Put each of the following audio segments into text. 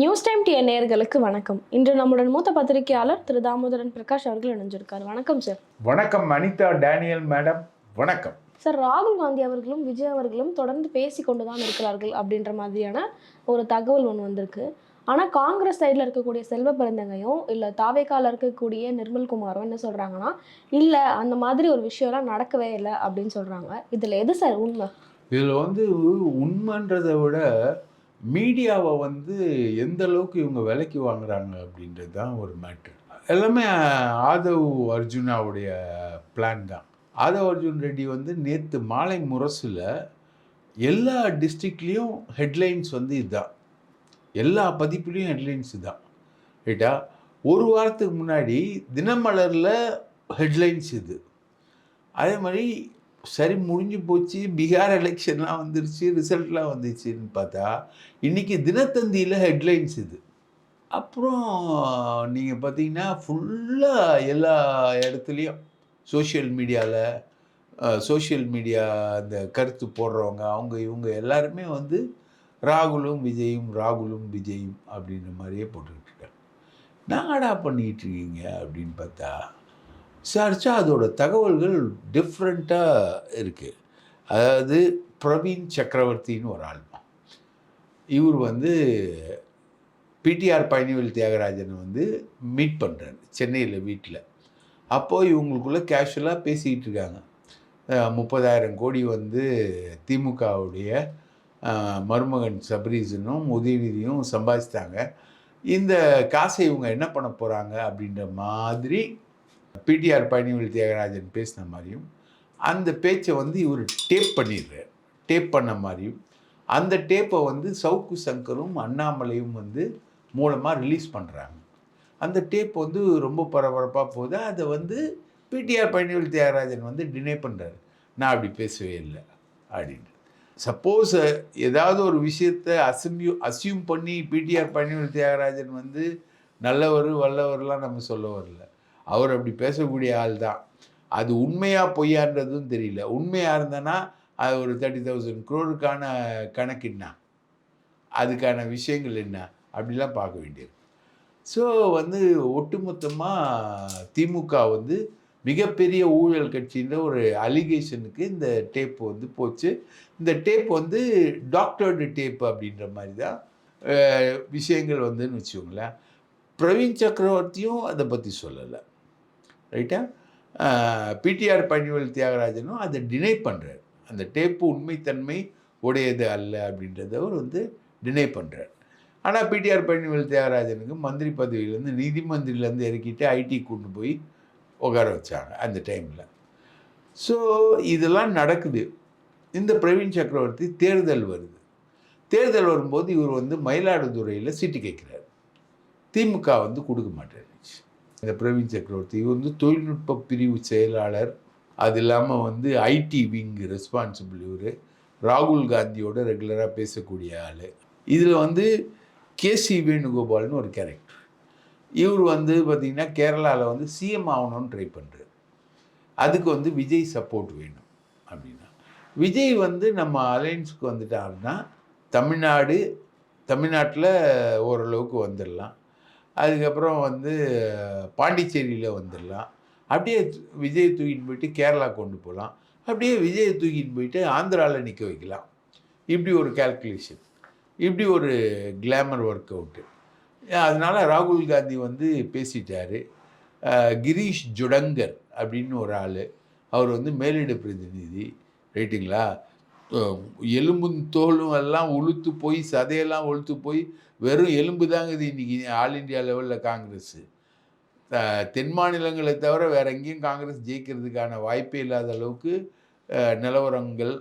News time TN நேயர்களுக்கு வணக்கம். இன்று நம்முடன் மூத்த பத்திரிகையாளர் திரு தாமோதரன் பிரகாஷ் அவர்கள் இணைஞ்சிருக்கார். வணக்கம் சார் வணக்கம் அனிதா டேனியல் மேடம். வணக்கம். சார் ராகுல் காந்தி அவர்களும் விஜய் அவர்களும் தொடர்ந்து பேசி கொண்டு தான் இருக்கிறார்கள் அப்படின்ற மாதிரியான ஒரு தகவல் ஒன்று வந்திருக்கு. ஆனால் காங்கிரஸ் சைடில் இருக்கக்கூடிய செல்வ பெருந்தகையும் இல்லை தாவேக்கால இருக்கக்கூடிய நிர்மல்குமாரும் என்ன சொல்கிறாங்கன்னா இல்லை அந்த மாதிரி ஒரு விஷயம்லாம் நடக்கவே இல்லை அப்படின்னு சொல்கிறாங்க இதில் எது சார் உண்மை? இதில் வந்து உண்மைன்றதை விட மீடியாவை வந்து எந்த அளவுக்கு இவங்க விலைக்கு வாங்குறாங்க அப்படின்றது தான் ஒரு மேட்ரு எல்லாமே ஆதவ் அர்ஜுனாவுடைய பிளான் தான். ஆதவ் அர்ஜுன் ரெட்டி வந்து நேற்று மாலை முரசில் எல்லா டிஸ்ட்ரிக்ட்லேயும் ஹெட்லைன்ஸ் வந்து இதுதான் எல்லா பதிப்புலேயும் ஹெட்லைன்ஸ் இதுதான் ரைட்டா? ஒரு வாரத்துக்கு முன்னாடி தினமலரில் ஹெட்லைன்ஸ் இது. அதே மாதிரி சரி முடிஞ்சு போச்சு. பீகார் எலெக்ஷன்லாம் வந்துருச்சு ரிசல்ட்லாம் வந்துச்சுன்னு பார்த்தா இன்றைக்கி தினத்தந்தியில் ஹெட்லைன்ஸ் இது. அப்புறம் நீங்கள் பார்த்தீங்கன்னா ஃபுல்லாக எல்லா இடத்துலையும் சோஷியல் மீடியாவில் சோஷியல் மீடியா அந்த கருத்து போடுறவங்க அவங்க இவங்க எல்லாருமே வந்து ராகுலும் விஜயும் ராகுலும் விஜயும் அப்படின்ற மாதிரியே போட்டுக்கிட்டு இருக்காங்க. நாங்கடா பண்ணிக்கிட்டு இருக்கீங்க அப்படின்னு பார்த்தா விசாரித்தா அதோட தகவல்கள் டிஃப்ரெண்ட்டாக இருக்குது அதாவது பிரவீன் சக்கரவர்த்தின்னு ஒரு ஆள்மா இவர் வந்து பிடிஆர் பழனிவேல் தியாகராஜனை வந்து மீட் பண்ணுறாரு சென்னையில் வீட்டில் அப்போது இவங்களுக்குள்ளே கேஷுவலாக பேசிக்கிட்டு இருக்காங்க. முப்பதாயிரம் கோடி வந்து திமுகவுடைய மருமகன் சபரீசனும் உதயநிதியும் சம்பாதிச்சிட்டாங்க. இந்த காசை இவங்க என்ன பண்ண போகிறாங்க அப்படின்ற மாதிரி பிடிஆர் பழனிவேல் தியாகராஜன் பேசின மாதிரியும் அந்த பேச்சை வந்து இவர் டேப் பண்ணிடுறார். டேப் பண்ண மாதிரியும் அந்த டேப்பை வந்து சவுக்கு சங்கரும் அண்ணாமலையும் வந்து மூலமாக ரிலீஸ் பண்ணுறாங்க அந்த டேப் வந்து ரொம்ப பரபரப்பாக போகுது. அதை வந்து பிடிஆர் பழனிவேல் தியாகராஜன் வந்து டினே பண்ணுறாரு நான் அப்படி பேசவே இல்லை அப்படின்ட்டு சப்போஸ் ஏதாவது ஒரு விஷயத்தை அசம்யூ அசியூம் பண்ணி பிடிஆர் பழனிவேல் தியாகராஜன் வந்து நல்லவர் வல்லவர்லாம் நம்ம சொல்ல வரல. அவர் அப்படி பேசக்கூடிய ஆள் தான். அது உண்மையா பொய்யான்றதும் தெரியல. உண்மையாக இருந்தனா அது ஒரு தேர்ட்டி தௌசண்ட் க்ரோருக்கான கணக்கு என்ன? அதுக்கான விஷயங்கள் என்ன? அப்படிலாம் பார்க்க வேண்டியது. ஸோ வந்து ஒட்டுமொத்தமாக திமுக வந்து மிகப்பெரிய ஊழல் கட்சின்ற ஒரு அலிகேஷனுக்கு இந்த டேப் வந்து போச்சு. இந்த டேப் வந்து டாக்டர்டு டேப் அப்படின்ற மாதிரி தான் விஷயங்கள் வந்துன்னு வச்சுக்கோங்களேன். பிரவீன் சக்கரவர்த்தியும் அதை பற்றி சொல்லலை. ரைட்டா? பிடிஆர் பழனிவேல் தியாகராஜனும் அதை டினை பண்ணுறார் அந்த டேப்பு உண்மைத்தன்மை உடையது அல்ல அப்படின்றத அவர் வந்து டினை பண்ணுறார் ஆனால் பிடிஆர் பழனிவேல் தியாகராஜனுக்கு மந்திரி பதவியிலேருந்து நிதி மந்திரிலேருந்து இறக்கிட்டு ஐடி கொண்டு போய் உட்கார வச்சாங்க அந்த டைமில் ஸோ இதெல்லாம் நடக்குது. இந்த பிரவீன் சக்கரவர்த்தி தேர்தல் வருது. தேர்தல் வரும்போது இவர் வந்து மயிலாடுதுறையில் சீட்டு கேட்குறாரு. திமுக வந்து கொடுக்க மாட்டார் இந்த பிரவீன் சக்கரவர்த்தி இவர் வந்து தொழில்நுட்ப பிரிவு செயலாளர். அது இல்லாமல் வந்து ஐடி விங் ரெஸ்பான்சிபிள் இவர். ராகுல் காந்தியோட ரெகுலராக பேசக்கூடிய ஆள். இதில் வந்து கேசி வேணுகோபால்னு ஒரு கேரக்டர் இவர் வந்து பார்த்திங்கன்னா கேரளாவில் வந்து சிஎம் ஆகணும்னு ட்ரை பண்ணுறாரு அதுக்கு வந்து விஜய் சப்போர்ட் வேணும் அப்படின்னா. விஜய் வந்து நம்ம அலையன்ஸுக்கு வந்துட்டாருன்னா தமிழ்நாடு தமிழ்நாட்டில் ஓரளவுக்கு வந்துடலாம் அதுக்கப்புறம் வந்து பாண்டிச்சேரியில் வந்துடலாம். அப்படியே விஜய் தூக்கிட்டு போயிட்டு கேரளா கொண்டு போகலாம். அப்படியே விஜய் தூக்கிட்டு போயிட்டு ஆந்திராவில் நிற்க வைக்கலாம். இப்படி ஒரு கால்குலேஷன் இப்படி ஒரு கிளாமர் ஒர்க் அவுட்டு அதனால் ராகுல் காந்தி வந்து பேசிட்டார். கிரீஷ் ஜுடங்கர் அப்படின்னு ஒரு ஆள். அவர் வந்து மேலிட பிரதிநிதி. ரைட்டுங்களா? எலும்பும் தோலும் எல்லாம் உளுத்து போய் சதையெல்லாம் உளுத்து போய் வெறும் எலும்பு தாங்க இது இன்றைக்கி ஆல் இந்தியா லெவலில் காங்கிரஸ். தென் மாநிலங்களை தவிர வேறு எங்கேயும் காங்கிரஸ் ஜெயிக்கிறதுக்கான வாய்ப்பே இல்லாத அளவுக்கு நிலவரங்கள்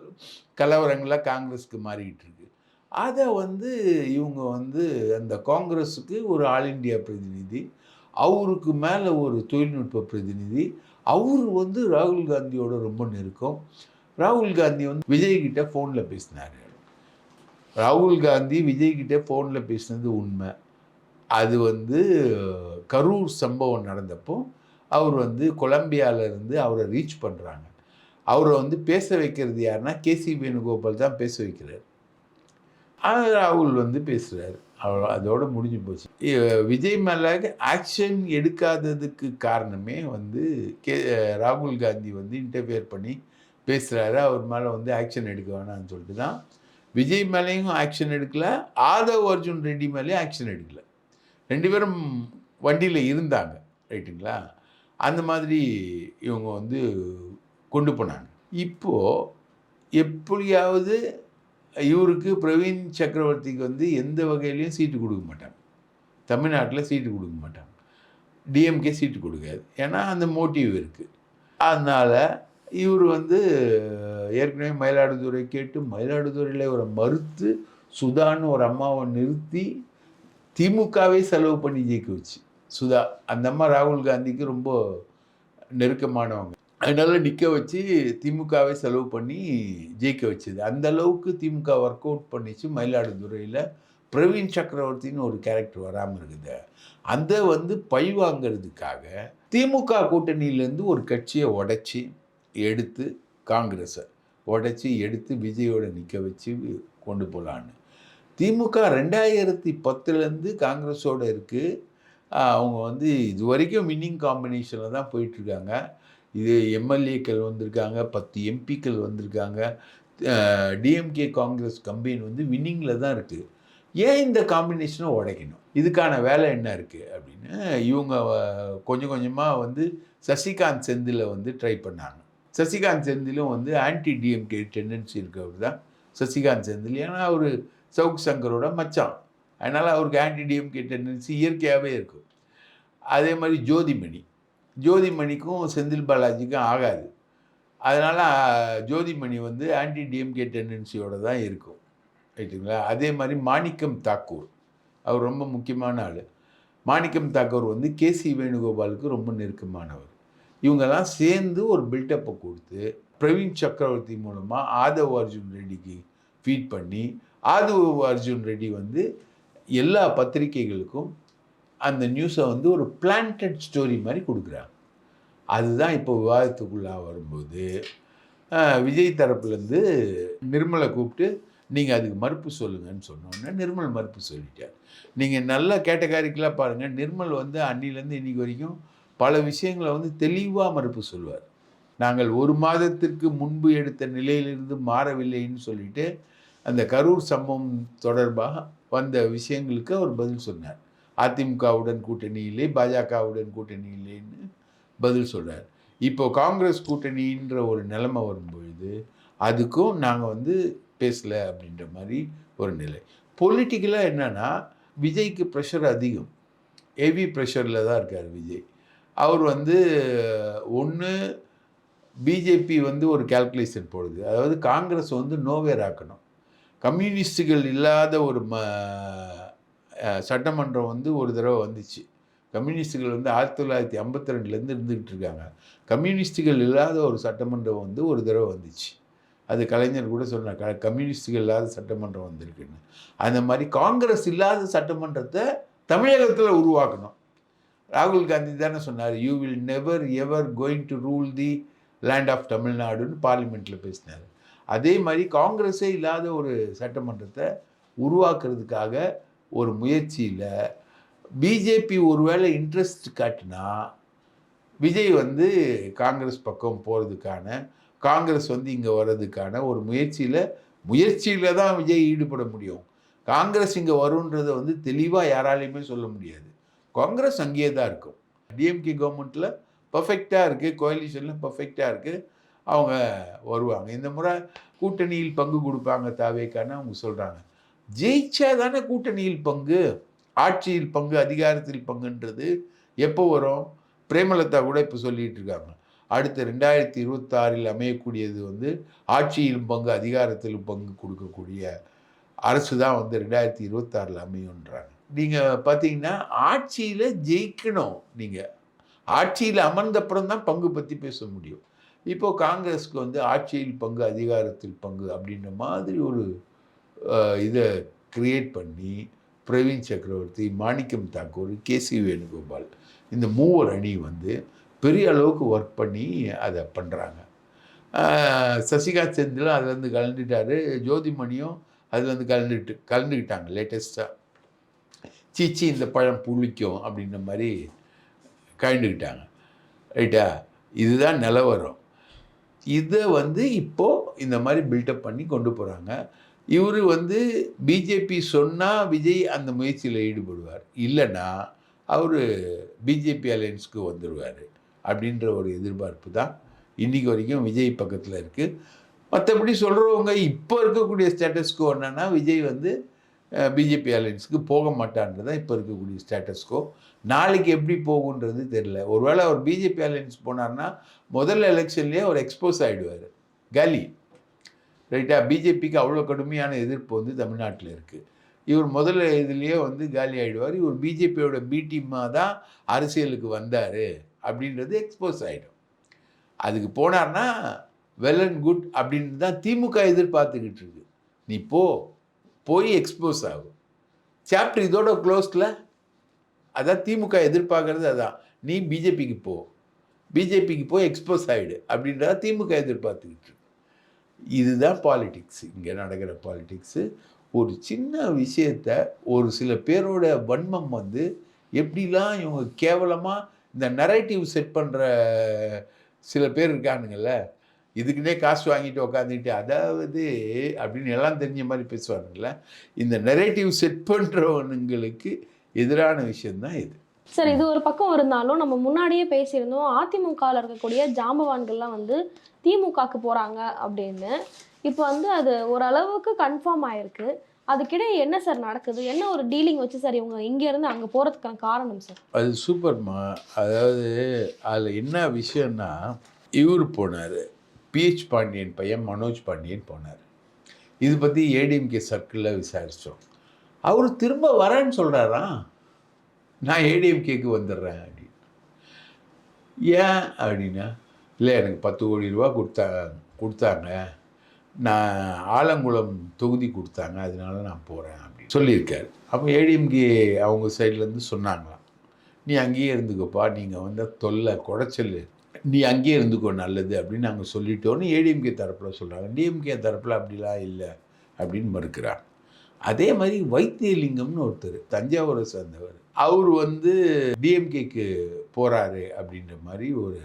கலவரங்களாக காங்கிரஸுக்கு மாறிக்கிட்டு இருக்கு. அதை வந்து இவங்க வந்து அந்த காங்கிரஸுக்கு ஒரு ஆல் இந்தியா பிரதிநிதி அவருக்கு மேலே ஒரு தொழில்நுட்ப பிரதிநிதி அவர் வந்து ராகுல் காந்தியோட ரொம்ப நெருக்கம். ராகுல் காந்தி வந்து விஜய்கிட்ட ஃபோனில் பேசினார். ராகுல் காந்தி விஜய்கிட்ட ஃபோனில் பேசினது உண்மை. அது வந்து கரூர் சம்பவம் நடந்தப்போ அவர் வந்து கொலம்பியாவிலேருந்து அவரை ரீச் பண்ணுறாங்க அவரை வந்து பேச வைக்கிறது யாருன்னா கேசி வேணுகோபால் தான் பேச வைக்கிறார். ஆனால் ராகுல் வந்து பேசுகிறாரு அவ்வளோ அதோடு முடிஞ்சு போச்சு. விஜய் மேலே ஆக்ஷன் எடுக்காததுக்கு காரணமே வந்து கே ராகுல் காந்தி வந்து இன்டர்ஃபியர் பண்ணி பேசுகிறாரு அவர் மேலே வந்து ஆக்ஷன் எடுக்க வேணாம்னு சொல்லிட்டு தான். விஜய் மேலேயும் ஆக்ஷன் எடுக்கலை ஆதவ் அர்ஜுன் ரெட்டி மேலேயும் ஆக்ஷன் எடுக்கல. ரெண்டு பேரும் வண்டியில் இருந்தாங்க ரைட்டுங்களா? அந்த மாதிரி இவங்க வந்து கொண்டு போனாங்க. இப்போது எப்படியாவது இவருக்கு பிரவீன் சக்கரவர்த்திக்கு வந்து எந்த வகையிலையும் சீட்டு கொடுக்க மாட்டாங்க. தமிழ்நாட்டில் சீட்டு கொடுக்க மாட்டாங்க. டிஎம்கே சீட்டு கொடுக்காது. ஏன்னா அந்த மோட்டிவ் இருக்குது அதனால் இவர் வந்து ஏற்கனவே மயிலாடுதுறை கேட்டு மயிலாடுதுறையில் இவரை மறுத்து சுதான்னு ஒரு அம்மாவை நிறுத்தி திமுகவே செலவு பண்ணி ஜெயிக்க வச்சு சுதா அந்த அம்மா ராகுல் காந்திக்கு ரொம்ப நெருக்கமானவங்க. அதனால் நிற்க வச்சு திமுகவே செலவு பண்ணி ஜெயிக்க வச்சது. அந்த அளவுக்கு திமுக ஒர்க் அவுட் பண்ணிச்சு மயிலாடுதுறையில். பிரவீன் சக்கரவர்த்தின்னு ஒரு கேரக்டர் வராமல் இருக்குது. அந்த வந்து பழி வாங்கிறதுக்காக திமுக கூட்டணியிலேருந்து ஒரு கட்சியை உடைச்சி எடுத்து காங்கிரஸை உடைச்சி எடுத்து விஜயோட நிற்க வச்சு கொண்டு போகலான்னு திமுக ரெண்டாயிரத்தி பத்துலேருந்து காங்கிரஸோடு இருக்குது அவங்க வந்து இது வரைக்கும் வின்னிங் காம்பினேஷனில் தான் போயிட்டுருக்காங்க. இது எம்எல்ஏக்கள் வந்திருக்காங்க பத்து எம்பிக்கள் வந்திருக்காங்க. டிஎம்கே காங்கிரஸ் கம்பெனி வந்து வின்னிங்கில் தான் இருக்குது ஏன் இந்த காம்பினேஷனை உடைக்கணும்? இதுக்கான வேலை என்ன இருக்குது அப்படின்னு இவங்க கொஞ்சம் கொஞ்சமாக வந்து சசிகாந்த் செந்தில் வந்து ட்ரை பண்ணாங்க. சசிகாந்த் செந்திலும் வந்து ஆன்டி டிஎம்கே டெண்டன்சி இருக்கவர் தான் சசிகாந்த் செந்தில் ஏன்னா அவர் சவுக் சங்கரோட மச்சான். அதனால் அவருக்கு ஆன்டி டிஎம்கே டெண்டன்சி இயற்கையாகவே இருக்கும். அதே மாதிரி ஜோதிமணி. ஜோதிமணிக்கும் செந்தில் பாலாஜிக்கும் ஆகாது. அதனால் ஜோதிமணி வந்து ஆன்டி டிஎம்கே டெண்டன்சியோடு தான் இருக்கும். ரைட்டுங்களா அதே மாதிரி மாணிக்கம் தாக்கூர். அவர் ரொம்ப முக்கியமான ஆள். மாணிக்கம் தாக்கூர் வந்து கேசி வேணுகோபாலுக்கு ரொம்ப நெருக்கமானவர். இவங்கெல்லாம் சேர்ந்து ஒரு பில்டப்பை கொடுத்து பிரவீன் சக்கரவர்த்தி மூலமாக ஆதவ் அர்ஜுன் ரெட்டிக்கு ஃபீட் பண்ணி ஆதவ் அர்ஜுன் ரெட்டி வந்து எல்லா பத்திரிகைகளுக்கும் அந்த நியூஸை வந்து ஒரு பிளான்டட் ஸ்டோரி மாதிரி கொடுக்குறாங்க. அதுதான் இப்போ விவாதத்துக்குள்ளாக வரும்போது விஜய் தரப்புலேருந்து நிர்மலை கூப்பிட்டு நீங்கள் அதுக்கு மறுப்பு சொல்லுங்கன்னு சொன்னோன்னே நிர்மல் மறுப்பு சொல்லிட்டார். நீங்கள் நல்லா கேட்டகாரிக்கலாக பாருங்கள் நிர்மல் வந்து அன்னிலேருந்து இன்னைக்கு வரைக்கும் பல விஷயங்களை வந்து தெளிவாக மறுப்பு சொல்வார் நாங்கள் ஒரு மாதத்திற்கு முன்பு எடுத்த நிலையிலிருந்து மாறவில்லைன்னு சொல்லிட்டு அந்த கரூர் சம்பவம் தொடர்பாக வந்த விஷயங்களுக்கு அவர் பதில் சொன்னார். அதிமுகவுடன் கூட்டணி இல்லை பாஜகவுடன் கூட்டணி இல்லைன்னு பதில் சொல்கிறார் இப்போ காங்கிரஸ் கூட்டணின்ற ஒரு நிலைமை வரும்பொழுது அதுக்கும் நாங்கள் வந்து பேசல அப்படின்ற மாதிரி ஒரு நிலை. பொலிட்டிக்கலாக என்னென்னா விஜய்க்கு ப்ரெஷர் அதிகம். ஹெவி ப்ரெஷரில் தான் இருக்கார் விஜய். அவர் வந்து ஒன்று பிஜேபி வந்து ஒரு கால்குலேஷன் போடுது. அதாவது காங்கிரஸ் வந்து நோவேர் ஆக்கணும். கம்யூனிஸ்டுகள் இல்லாத ஒரு ம சட்டமன்றம் வந்து ஒரு தடவை வந்துச்சு. கம்யூனிஸ்டுகள் வந்து ஆயிரத்தி தொள்ளாயிரத்தி ஐம்பத்தி ரெண்டுலேருந்து இருந்துக்கிட்டு இருக்காங்க. கம்யூனிஸ்டுகள் இல்லாத ஒரு சட்டமன்றம் வந்து ஒரு தடவை வந்துச்சு. அது கலைஞர் கூட சொன்னார் க கம்யூனிஸ்டுகள் இல்லாத சட்டமன்றம் வந்திருக்குன்னு. அந்த மாதிரி காங்கிரஸ் இல்லாத சட்டமன்றத்தை தமிழகத்தில் உருவாக்கணும். ராகுல் காந்தி தானே சொன்னார் you will never ever going to rule the land of தமிழ்நாடுன்னு பார்லிமெண்ட்டில் பேசினார். அதே மாதிரி காங்கிரஸே இல்லாத ஒரு சட்டமன்றத்தை உருவாக்குறதுக்காக ஒரு முயற்சியில் பிஜேபி ஒருவேளை இன்ட்ரெஸ்ட் காட்டினா விஜய் வந்து காங்கிரஸ் பக்கம் போகிறதுக்கான காங்கிரஸ் வந்து இங்கே வர்றதுக்கான ஒரு முயற்சியில் முயற்சியில் தான் விஜய் ஈடுபட முடியும். காங்கிரஸ் இங்கே வருன்றதை வந்து தெளிவாக யாராலையுமே சொல்ல முடியாது. காங்கிரஸ் அங்கேயே தான் இருக்கும். டிஎம்கே கவர்மெண்ட்டில் பர்ஃபெக்டாக இருக்குது கோயலிஷனில் பர்ஃபெக்டாக இருக்குது அவங்க வருவாங்க. இந்த முறை கூட்டணியில் பங்கு கொடுப்பாங்க தாவேக்கான்னு அவங்க சொல்கிறாங்க ஜெயிச்சா தானே கூட்டணியில் பங்கு ஆட்சியில் பங்கு அதிகாரத்தில் பங்குன்றது எப்போ வரும்? பிரேமலதா கூட இப்போ சொல்லிகிட்டு இருக்காங்க. அடுத்த ரெண்டாயிரத்தி இருபத்தாறில் அமையக்கூடியது வந்து ஆட்சியிலும் பங்கு அதிகாரத்திலும் பங்கு கொடுக்கக்கூடிய அரசு தான் வந்து ரெண்டாயிரத்தி இருபத்தாறில் அமையுன்றாங்க நீங்கள் பார்த்தீங்கன்னா ஆட்சியில் ஜெயிக்கணும் நீங்கள் ஆட்சியில் அமர்ந்தப்புறம் தான் பங்கு பற்றி பேச முடியும். இப்போது காங்கிரஸ்க்கு வந்து ஆட்சியில் பங்கு அதிகாரத்தில் பங்கு அப்படின்ற மாதிரி ஒரு இதை கிரியேட் பண்ணி பிரவீன் சக்கரவர்த்தி மாணிக்கம் தாக்கூர் கேசி வேணுகோபால் இந்த மூவர் அணி வந்து பெரிய அளவுக்கு ஒர்க் பண்ணி அதை பண்ணுறாங்க சசிகாந்த் செந்திலும் அதுலேருந்து கலந்துட்டாரு ஜோதிமணியும் அதுலேருந்து கலந்துட்டு கலந்துக்கிட்டாங்க லேட்டஸ்ட்டாக சீச்சி இந்த பழம் புளிக்கும் அப்படின்ற மாதிரி கழண்டுக்கிட்டாங்க. ரைட்டா? இதுதான் நிலவரம். இதை வந்து இப்போது இந்த மாதிரி பில்டப் பண்ணி கொண்டு போகிறாங்க இவர் வந்து பிஜேபி சொன்னால் விஜய் அந்த முயற்சியில் ஈடுபடுவார். இல்லைன்னா அவர் பிஜேபி அலையன்ஸ்க்கு வந்துடுவார் அப்படின்ற ஒரு எதிர்பார்ப்பு தான் இன்றைக்கி வரைக்கும் விஜய் பக்கத்தில் இருக்குது மற்றபடி சொல்கிறவங்க இப்போ இருக்கக்கூடிய ஸ்டேட்டஸ்க்கு என்னென்னா விஜய் வந்து பிஜேபி அலையன்ஸுக்கு போக மாட்டான்றது தான் இப்போ இருக்கக்கூடிய ஸ்டேட்டஸ்கோ நாளைக்கு எப்படி போகுன்றது தெரியல. ஒருவேளை அவர் பிஜேபி அலையன்ஸ் போனார்னா முதல் எலெக்ஷன்லேயே அவர் எக்ஸ்போஸ் ஆகிடுவார் காலி. ரைட்டா பிஜேபிக்கு அவ்வளோ கடுமையான எதிர்ப்பு வந்து தமிழ்நாட்டில் இருக்குது இவர் முதல்ல இதுலேயே வந்து காலி ஆகிடுவார் இவர் பிஜேபியோட பி டீமாக தான் அரசியலுக்கு வந்தார் அப்படின்றது எக்ஸ்போஸ் ஆகிடும் அதுக்கு போனார்னா வெல் அண்ட் குட் அப்படின்னு தான் திமுக எதிர்பார்த்துக்கிட்டு இருக்கு. நீ போ. போய் எக்ஸ்போஸ் ஆகும். சாப்டர் இதோட க்ளோஸில் அதான் திமுக எதிர்பார்க்கறது அதான். நீ பிஜேபிக்கு போ. பிஜேபிக்கு போய் எக்ஸ்போஸ் ஆகிடு அப்படின்றத திமுக எதிர்பார்த்துக்கிட்டு இதுதான் பாலிடிக்ஸ் இங்கே நடக்கிற பாலிடிக்ஸு ஒரு சின்ன விஷயத்த ஒரு சில பேரோட வன்மம் வந்து எப்படிலாம் இவங்க கேவலமாக இந்த நரேட்டிவ் செட் பண்ணுற சில பேர் இருக்கானுங்கள்ல இதுக்குன்னே காசு வாங்கிட்டு உக்காந்துட்டு அதாவது அப்படின்னு எல்லாம் தெரிஞ்ச மாதிரி பேசுவானுங்கள இந்த நெரேட்டிவ் செட் பண்ணுறவனுங்களுக்கு எதிரான விஷயந்தான் இது. சார் இது ஒரு பக்கம் இருந்தாலும் நம்ம முன்னாடியே பேசியிருந்தோம் அதிமுகவில் இருக்கக்கூடிய ஜாம்பவான்கள்லாம் வந்து திமுகக்கு போகிறாங்க அப்படின்னு. இப்போ வந்து அது ஓரளவுக்கு கன்ஃபார்ம் ஆயிருக்கு. அதுக்கிடையே என்ன சார் நடக்குது? என்ன ஒரு டீலிங் வச்சு சார் இவங்க இங்கேருந்து அங்கே போகிறதுக்கான காரணம் சார்? அது சூப்பர்மா அதாவது அதில் என்ன விஷயம்னா இவர் போனார். பிஹெச் பாண்டியன் பையன் மனோஜ் பாண்டியன் போனார். இது பற்றி ஏடிஎம்கே சர்க்கிளில் விசாரித்தோம் அவர் திரும்ப வரேன்னு சொல்கிறாரா நான் ஏடிஎம்கேக்கு வந்துடுறேன் அப்படின்னு. ஏன் அப்படின்னா இல்லை எனக்கு பத்து கோடி ரூபா கொடுத்தா கொடுத்தாங்க. நான் ஆலங்குளம் தொகுதி கொடுத்தாங்க. அதனால நான் போகிறேன் அப்படின்னு சொல்லியிருக்கார். அப்போ ஏடிஎம்கே அவங்க சைட்லேருந்து சொன்னாங்களாம். நீ அங்கேயே இருந்துக்கப்பா. நீங்கள் வந்து தொல்லை குடைச்சல் நீ அங்கேயே இருந்துக்கோ நல்லது அப்படின்னு நாங்கள் சொல்லிட்டோன்னு ஏடிஎம்கே தரப்பில் சொல்கிறாங்க டிஎம்கே தரப்பில் அப்படிலாம் இல்லை அப்படின்னு மறுக்கிறாங்க அதே மாதிரி வைத்தியலிங்கம்னு ஒருத்தர் தஞ்சாவூரை சேர்ந்தவர் அவர் வந்து டிஎம்கேக்கு போகிறாரு அப்படின்ற மாதிரி ஒரு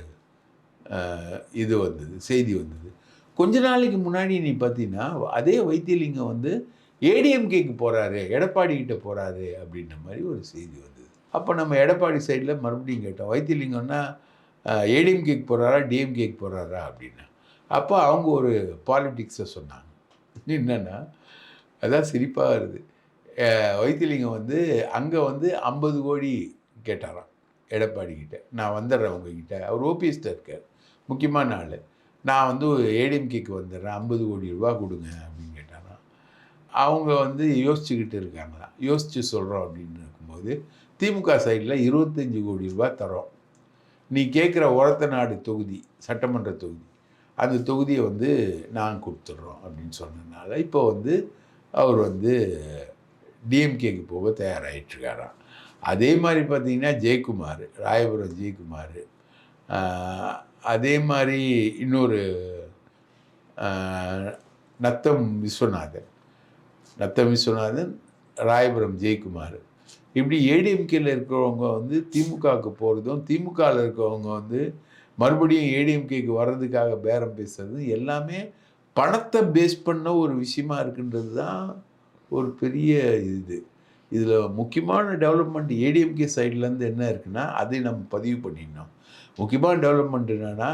இது வந்தது செய்தி வந்தது. கொஞ்ச நாளைக்கு முன்னாடி நீ பார்த்தீங்கன்னா அதே வைத்தியலிங்கம் வந்து ஏடிஎம்கேக்கு போகிறாரு எடப்பாடி கிட்ட போகிறாரு அப்படின்ற மாதிரி ஒரு செய்தி வந்தது. அப்போ நம்ம எடப்பாடி சைடில் மறுபடியும் கேட்டோம் வைத்தியலிங்கம்னா ஏடிஎம்கேக்கு போகிறாரா டிஎம்கேக்கு போகிறாரா அப்படின்னு. அப்போ அவங்க ஒரு பாலிட்டிக்ஸை சொன்னாங்க. என்னென்னா அதான் சிரிப்பாக வருது. வைத்தியலிங்கம் வந்து அங்கே வந்து ஐம்பது கோடி கேட்டாராம் எடப்பாடி கிட்ட. நான் வந்துடுறேன் உங்ககிட்ட. அவர் ஓபிஎஸ்ட இருக்கார். முக்கியமான ஆள். நான் வந்து ஏடிஎம்கேக்கு வந்துடுறேன். ஐம்பது கோடி ரூபா கொடுங்க அப்படின்னு கேட்டாராம். அவங்க வந்து யோசிச்சுக்கிட்டு இருக்காங்களாம். யோசித்து சொல்கிறோம் அப்படின்னு இருக்கும்போது திமுக சைடில் இருபத்தஞ்சி கோடி ரூபா தரோம் நீ கேட்குற உரத்த நாடு தொகுதி சட்டமன்ற தொகுதி அந்த தொகுதியை வந்து நான் கொடுத்துட்றோம் அப்படின்னு சொன்னதுனால இப்போ வந்து அவர் வந்து டிஎம்கேக்கு போக தயாராகிட்டுருக்காராம் அதே மாதிரி பார்த்தீங்கன்னா ஜெயக்குமார் ராயபுரம் ஜெயக்குமார் அதே மாதிரி இன்னொரு நத்தம் விஸ்வநாதன் நத்தம் விஸ்வநாதன் ராயபுரம் ஜெயக்குமார் இப்படி ஏடிஎம்கேல இருக்கிறவங்க வந்து திமுகவுக்கு போகிறதும் திமுகவில் இருக்கிறவங்க வந்து மறுபடியும் ஏடிஎம்கேக்கு வர்றதுக்காக பேரம் பேசுறது எல்லாமே பணத்தை பேஸ் பண்ண ஒரு விஷயமா இருக்குன்றது தான் ஒரு பெரிய இது. இதில் முக்கியமான டெவலப்மெண்ட் ஏடிஎம்கே சைட்லேருந்து என்ன இருக்குன்னா அதை நம்ம பதிவு பண்ணிடணும். முக்கியமான டெவலப்மெண்ட் என்னென்னா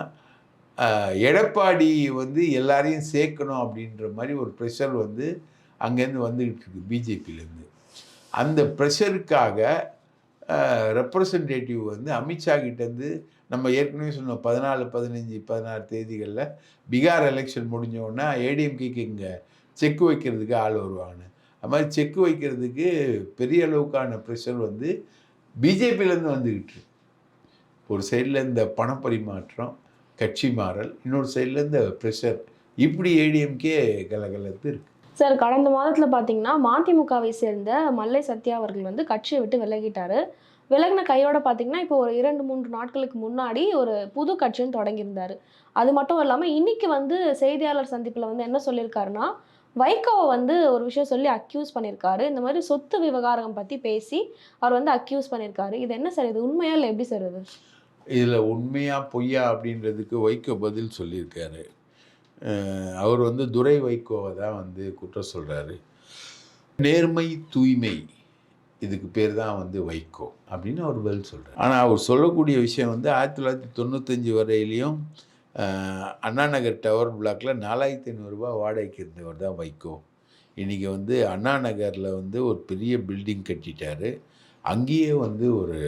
எடப்பாடி வந்து எல்லாரையும் சேர்க்கணும் அப்படின்ற மாதிரி ஒரு ப்ரெஷர் வந்து அங்கேருந்து வந்துக்கிட்டு இருக்கு பிஜேபியிலேருந்து அந்த ப்ரெஷருக்காக ரெப்ரசன்டேட்டிவ் வந்து அமித்ஷா கிட்டேருந்து நம்ம ஏற்கனவே சொன்னோம் பதினாலு பதினஞ்சு பதினாறு தேதிகளில் பீகார் எலெக்ஷன் முடிஞ்சோடனே ஏடிஎம்கேக்கு இங்கே செக் வைக்கிறதுக்கு ஆள் வருவாங்க அது மாதிரி செக் வைக்கிறதுக்கு பெரிய அளவுக்கான ப்ரெஷர் வந்து பிஜேபியிலேருந்து வந்துக்கிட்டு ஒரு சைடில் இந்த பணப்பரிமாற்றம் கட்சி மாறல் இன்னொரு சைடில் இந்த ப்ரெஷர் இப்படி ஏடிஎம்கே கலகலத்து இருக்குது சார் கடந்த மாதத்தில் பார்த்தீங்கன்னா மதிமுகவை சேர்ந்த மல்லை சத்யா அவர்கள் வந்து கட்சியை விட்டு விலகிட்டார். விலகின கையோட பார்த்தீங்கன்னா இப்போ ஒரு இரண்டு மூன்று நாட்களுக்கு முன்னாடி ஒரு புது கட்சியும் தொடங்கியிருந்தார். அது மட்டும் இல்லாமல் இன்னைக்கு வந்து செய்தியாளர் சந்திப்பில் வந்து என்ன சொல்லியிருக்காருன்னா வைகோவை வந்து ஒரு விஷயம் சொல்லி அக்யூஸ் பண்ணியிருக்காரு. இந்த மாதிரி சொத்து விவகாரம் பற்றி பேசி அவர் வந்து அக்யூஸ் பண்ணியிருக்காரு. இது என்ன சார் இது உண்மையா இல்லை எப்படி சார் இது? இதில் உண்மையா பொய்யா அப்படின்றதுக்கு வைகோ பதில் சொல்லியிருக்காரு. அவர் வந்து துரை வைகோவை தான் வந்து குற்றம் சொல்கிறாரு நேர்மை தூய்மை இதுக்கு பேர் தான் வந்து வைகோ அப்படின்னு அவர் பதில் சொல்கிறார் ஆனால் அவர் சொல்லக்கூடிய விஷயம் வந்து ஆயிரத்தி தொள்ளாயிரத்தி தொண்ணூத்தஞ்சு வரையிலையும் அண்ணா நகர் டவர் பிளாக்ல நாலாயிரத்தி ஐநூறுரூபா வாடகைக்கு இருந்தவர் தான் வைகோ. இன்றைக்கி வந்து அண்ணா நகரில் வந்து ஒரு பெரிய பில்டிங் கட்டிட்டார். அங்கேயே வந்து ஒரு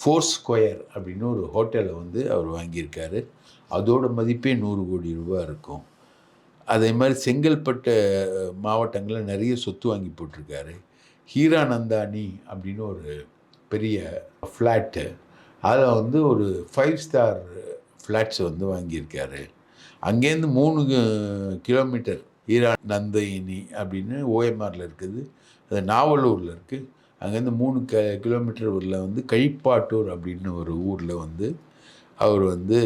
ஃபோர் ஸ்கொயர் அப்படின்னு ஒரு ஹோட்டலை வந்து அவர் வாங்கியிருக்காரு. அதோட மதிப்பே நூறு கோடி ரூபாய் இருக்கும். அதே மாதிரி செங்கல்பட்டு மாவட்டங்களில் நிறைய சொத்து வாங்கி போட்டிருக்காரு. ஹீரானந்தானி அப்படின்னு ஒரு பெரிய ஃப்ளாட்டு அதில் வந்து ஒரு ஃபைவ் ஸ்டார் ஃப்ளாட்ஸ் வந்து வாங்கியிருக்காரு. அங்கேருந்து மூணு கிலோமீட்டர் ஈரான் ஈரானந்தயினி அப்படின்னு ஓஎம்ஆரில் இருக்குது. அது நாவலூரில் இருக்குது அங்கேருந்து மூணு க கிலோமீட்டர் ஊரில் வந்து கழிப்பாட்டூர் அப்படின்னு ஒரு ஊரில் வந்து அவர் வந்து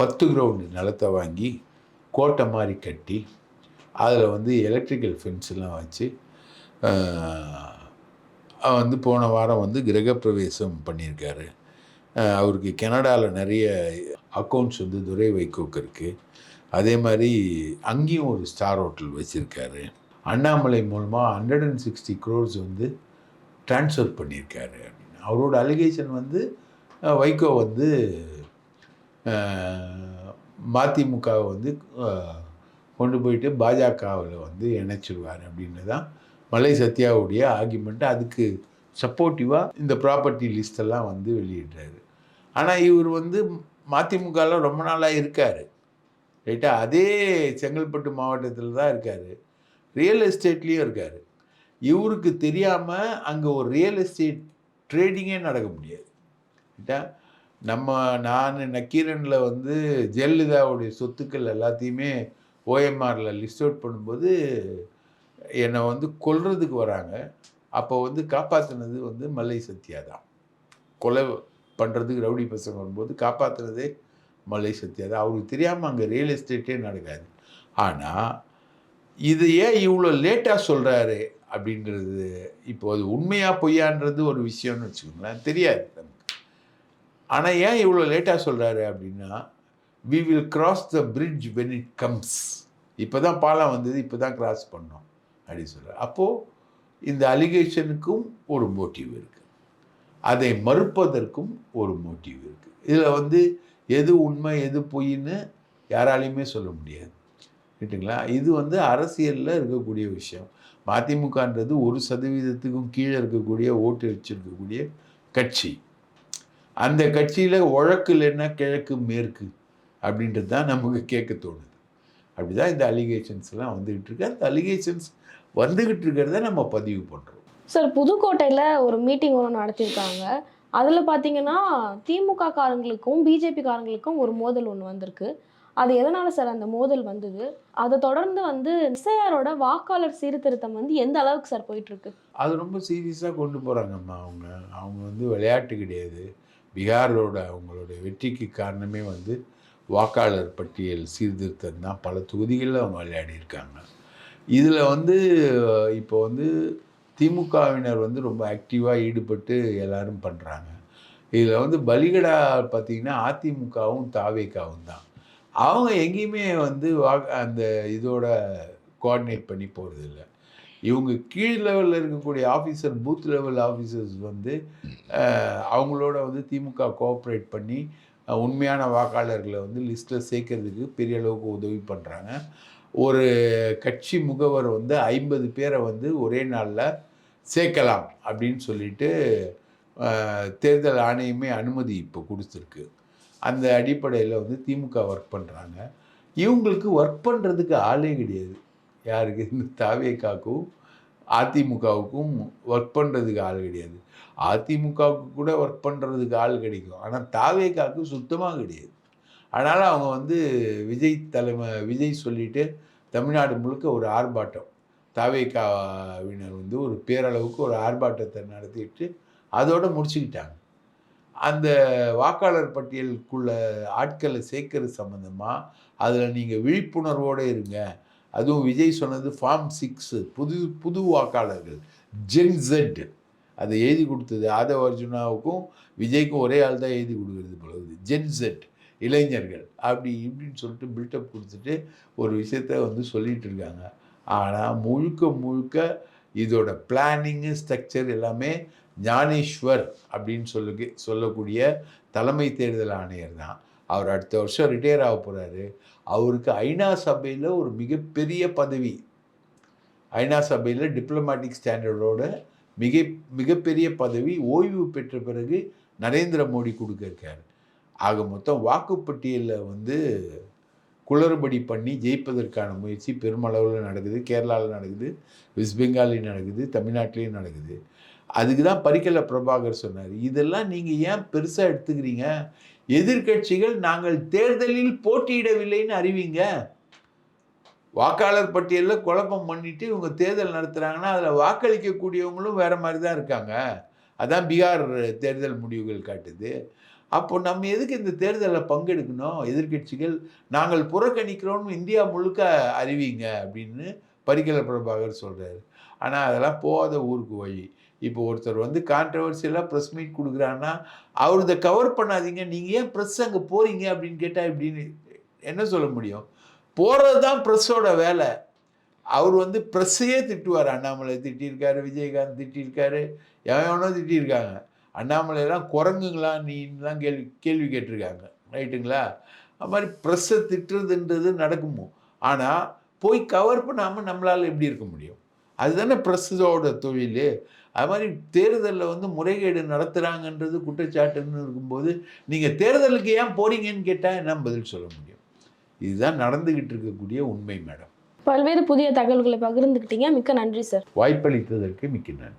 பத்து கிரவுண்டு நிலத்தை வாங்கி கோட்டை மாதிரி கட்டி அதில் வந்து எலக்ட்ரிக்கல் ஃபென்ஸ்லாம் வச்சு வந்து போன வாரம் வந்து கிரகப்பிரவேசம் பண்ணியிருக்காரு. அவருக்கு கனடாவில் நிறைய அக்கௌண்ட்ஸ் வந்து துரை வைகோக்கு இருக்குது அதே மாதிரி அங்கேயும் ஒரு ஸ்டார் ஹோட்டல் வச்சுருக்காரு. அண்ணாமலை மூலமாக ஹண்ட்ரட் அண்ட் சிக்ஸ்டி க்ரோர்ஸ் வந்து ட்ரான்ஸ்ஃபர் பண்ணியிருக்காரு அப்படின்னு. அவரோட அலிகேஷன் வந்து வைகோ வந்து மதிமுகவை வந்து கொண்டு போயிட்டு பாஜகவில் வந்து இணைச்சிருவார் அப்படின்னு தான் மலை சத்யாவுடைய ஆர்குமெண்ட் அதுக்கு சப்போர்ட்டிவாக இந்த ப்ராப்பர்ட்டி லிஸ்டெல்லாம் வந்து வெளியிடுறாரு. ஆனால் இவர் வந்து மதிமுகவில் ரொம்ப நாளாக இருக்கார். ரைட்டா? அதே செங்கல்பட்டு மாவட்டத்தில் தான் இருக்கார். ரியல் எஸ்டேட்லேயும் இருக்கார். இவருக்கு தெரியாமல் அங்கே ஒரு ரியல் எஸ்டேட் ட்ரேடிங்கே நடக்க முடியாது. ரைட்டா? நம்ம நான் நக்கீரனில் வந்து ஜெயலலிதாவுடைய சொத்துக்கள் எல்லாத்தையுமே ஓஎம்ஆரில் லிஸ்ட் அவுட் பண்ணும்போது என்னை வந்து கொல்றதுக்கு வராங்க. அப்போ வந்து காப்பாற்றினது வந்து மல்லை சத்யா தான். கொலை பண்ணுறதுக்கு ரவுடி பசங்க வரும்போது காப்பாற்றுனதே மல்லை சத்யா தான். அவருக்கு தெரியாமல் அங்கே ரியல் எஸ்டேட்டே நடக்காது. ஆனால் இது ஏன் இவ்வளோ லேட்டாக சொல்கிறாரு அப்படின்றது இப்போ அது உண்மையாக பொய்யான்றது ஒரு விஷயம்னு வச்சுக்கோங்களேன். தெரியாது. நமக்கு ஆனால் ஏன் இவ்வளோ லேட்டாக சொல்கிறாரு அப்படின்னா we will cross the bridge when it comes இப்போ தான் பாலம் வந்தது இப்போ தான் கிராஸ் பண்ணோம் அப்படின்னு சொல்கிறார் அப்போது இந்த அலிகேஷனுக்கும் ஒரு மோட்டிவ் இருக்குது அதை மறுப்பதற்கும் ஒரு மோட்டிவ் இருக்குது இதில் வந்து எது உண்மை எது பொய்ன்னு யாராலையுமே சொல்ல முடியாது. ரைட்டுங்களா இது வந்து அரசியலில் இருக்கக்கூடிய விஷயம். மதிமுகன்றது ஒரு சதவீதத்துக்கும் கீழே இருக்கக்கூடிய ஓட்டு வச்சிருக்கக்கூடிய கட்சி. அந்த கட்சியில் உழக்குல என்ன கிழக்கு மேற்கு அப்படின்றது தான் நமக்கு கேட்க தோணுது. அப்படி தான் இந்த அலிகேஷன்ஸ் எல்லாம் வந்துகிட்டு இருக்கு. அந்த அலிகேஷன்ஸ் வந்துகிட்டு இருக்கிறத நம்ம பதிவு பண்ணுறோம் சார் புதுக்கோட்டையில் ஒரு மீட்டிங் ஒன்று நடத்தியிருக்காங்க. அதில் பார்த்தீங்கன்னா திமுக காரங்களுக்கும் பிஜேபி காரங்களுக்கும் ஒரு மோதல் ஒன்று வந்திருக்கு. அது எதனால சார் அந்த மோதல் வந்தது? அதை தொடர்ந்து வந்து எஸ்ஐஆரோட வாக்காளர் சீர்திருத்தம் வந்து எந்த அளவுக்கு சார் போயிட்டு இருக்கு? அது ரொம்ப சீரியஸாக கொண்டு போகிறாங்கம்மா அவங்க. அவங்க வந்து விளையாட்டு கிடையாது. பீகாரோட அவங்களுடைய வெற்றிக்கு காரணமே வந்து வாக்காளர் பட்டியல் சீர்திருத்தம் தான். பல தொகுதிகளில் அவங்க விளையாடியிருக்காங்க. இதில் வந்து இப்போ வந்து திமுகவினர் வந்து ரொம்ப ஆக்டிவாக ஈடுபட்டு எல்லாரும் பண்ணுறாங்க. இதில் வந்து பலிகடா பார்த்தீங்கன்னா அதிமுகவும் தாவேக்காவும் தான். அவங்க எங்கேயுமே வந்து வா அந்த இதோட கோஆர்டினேட் பண்ணி போகிறதில்ல. இவங்க கீழ் லெவலில் இருக்கக்கூடிய ஆஃபீஸர் பூத் லெவல் ஆஃபீஸர்ஸ் வந்து அவங்களோட வந்து திமுக கோஆப்ரேட் பண்ணி உண்மையான வாக்காளர்களை வந்து லிஸ்ட்டில் சேர்க்கறதுக்கு பெரிய அளவுக்கு உதவி பண்ணுறாங்க ஒரு கட்சி முகவர் வந்து ஐம்பது பேரை வந்து ஒரே நாளில் சேர்க்கலாம் அப்படின்னு சொல்லிட்டு தேர்தல் ஆணையமே அனுமதி இப்போ கொடுத்துருக்கு. அந்த அடிப்படையில் வந்து திமுக ஒர்க் பண்ணுறாங்க இவங்களுக்கு ஒர்க் பண்ணுறதுக்கு ஆளே கிடையாது. யாருக்கு? இந்த தாவேக்காக்கும் அதிமுகவுக்கும் ஒர்க் பண்ணுறதுக்கு ஆள் கிடையாது. அதிமுகவுக்கு கூட ஒர்க் பண்ணுறதுக்கு ஆள் கிடைக்கும். ஆனால் தாவேக்காவுக்கு சுத்தமாக கிடையாது. அதனால் அவங்க வந்து விஜய் தலைமை விஜய் சொல்லிட்டு தமிழ்நாடு முழுக்க ஒரு ஆர்ப்பாட்டம். தாவேக்காவினர் வந்து ஒரு பேரளவுக்கு ஒரு ஆர்ப்பாட்டத்தை நடத்திட்டு அதோடு முடிச்சுக்கிட்டாங்க. அந்த வாக்காளர் பட்டியலுக்குள்ள ஆட்களை சேர்க்கறது சம்மந்தமாக அதில் நீங்கள் விழிப்புணர்வோடு இருங்க. அதுவும் விஜய் சொன்னது ஃபார்ம் சிக்ஸு புது புது வாக்காளர்கள் ஜென்செட் அதை எழுதி கொடுத்தது ஆதவ அர்ஜுனாவுக்கும் விஜய்க்கும் ஒரே ஆள் தான் எழுதி கொடுக்குறது போலது ஜென்செட் இளைஞர்கள் அப்படி இப்படின்னு சொல்லிட்டு பில்டப் கொடுத்துட்டு ஒரு விஷயத்த வந்து சொல்லிகிட்டு இருக்காங்க. ஆனால் முழுக்க முழுக்க இதோட பிளானிங்கு ஸ்ட்ரக்சர் எல்லாமே ஞானேஸ்வர் அப்படின்னு சொல்லு சொல்லக்கூடிய தலைமை தேர்தல் ஆணையர் தான். அவர் அடுத்த வருஷம் ரிட்டையர் ஆக போகிறாரு அவருக்கு ஐநா சபையில் ஒரு மிகப்பெரிய பதவி. ஐநா சபையில் டிப்ளமேட்டிக் ஸ்டாண்டர்டோட மிக மிகப்பெரிய பதவி ஓய்வு பெற்ற பிறகு நரேந்திர மோடி கொடுக்க ஆக மொத்தம் வாக்குப்பட்டியலில் வந்து குளறுபடி பண்ணி ஜெயிப்பதற்கான முயற்சி பெருமளவில் நடக்குது. கேரளாவில் நடக்குது வெஸ்ட் பெங்காலில் நடக்குது தமிழ்நாட்டிலையும் நடக்குது. அதுக்கு தான் பரிக்கல பிரபாகர் சொன்னார். இதெல்லாம் நீங்கள் ஏன் பெருசாக எடுத்துக்கிறீங்க? எதிர்க்கட்சிகள் நாங்கள் தேர்தலில் போட்டியிடவில்லைன்னு அறிவிங்க. வாக்காளர் பட்டியலில் குழப்பம் பண்ணிட்டு இவங்க தேர்தல் நடத்துகிறாங்கன்னா அதில் வாக்களிக்கக்கூடியவங்களும் வேறு மாதிரி தான் இருக்காங்க. அதான் பீகார் தேர்தல் முடிவுகள் காட்டுது. அப்போ நம்ம எதுக்கு இந்த தேர்தலில் பங்கெடுக்கணும்? எதிர்க்கட்சிகள் நாங்கள் புறக்கணிக்கிறோம்னு இந்தியா முழுக்க அறிவிங்க அப்படின்னு பரிக்கல பிரபாகர் சொல்கிறாரு ஆனால் அதெல்லாம் போகாத ஊருக்கு வழி இப்போ ஒருத்தர் வந்து கான்ட்ரவர்சியெல்லாம் ப்ரெஸ் மீட் கொடுக்குறான்னா அவர் இதை கவர் பண்ணாதீங்க நீங்கள் ஏன் ப்ரெஸ் அங்கே போகிறீங்க அப்படின்னு கேட்டால் இப்படின்னு என்ன சொல்ல முடியும்? போகிறது தான் ப்ரெஸ்ஸோட வேலை. அவர் வந்து ப்ரெஸ்ஸையே திட்டுவார். அண்ணாமலை திட்டியிருக்காரு விஜயகாந்த் திட்டியிருக்காரு எவனோ திட்டியிருக்காங்க. அண்ணாமலையெல்லாம் குரங்குங்களா நீலாம் கேள்வி கேள்வி கேட்டிருக்காங்க. ரைட்டுங்களா? அது மாதிரி ப்ரெஸ்ஸை திட்டுறதுன்றது நடக்குமோ? ஆனால் போய் கவர் பண்ணாமல் நம்மளால் எப்படி இருக்க முடியும்? அதுதானே ப்ரெஸ்ஸோட தொழில். அது மாதிரி தேர்தலில் வந்து முறைகேடு நடத்துகிறாங்கன்றது குற்றச்சாட்டுன்னு இருக்கும்போது நீங்கள் தேர்தலுக்கு ஏன் போகிறீங்கன்னு கேட்டால் என்ன பதில் சொல்ல முடியும்? இதுதான் நடந்துக்கிட்டு இருக்கக்கூடிய உண்மை மேடம். பல்வேறு புதிய தகவல்களை பகிர்ந்துக்கிட்டீங்க. மிக்க நன்றி சார். வாய்ப்பளித்ததற்கு மிக்க நன்றி.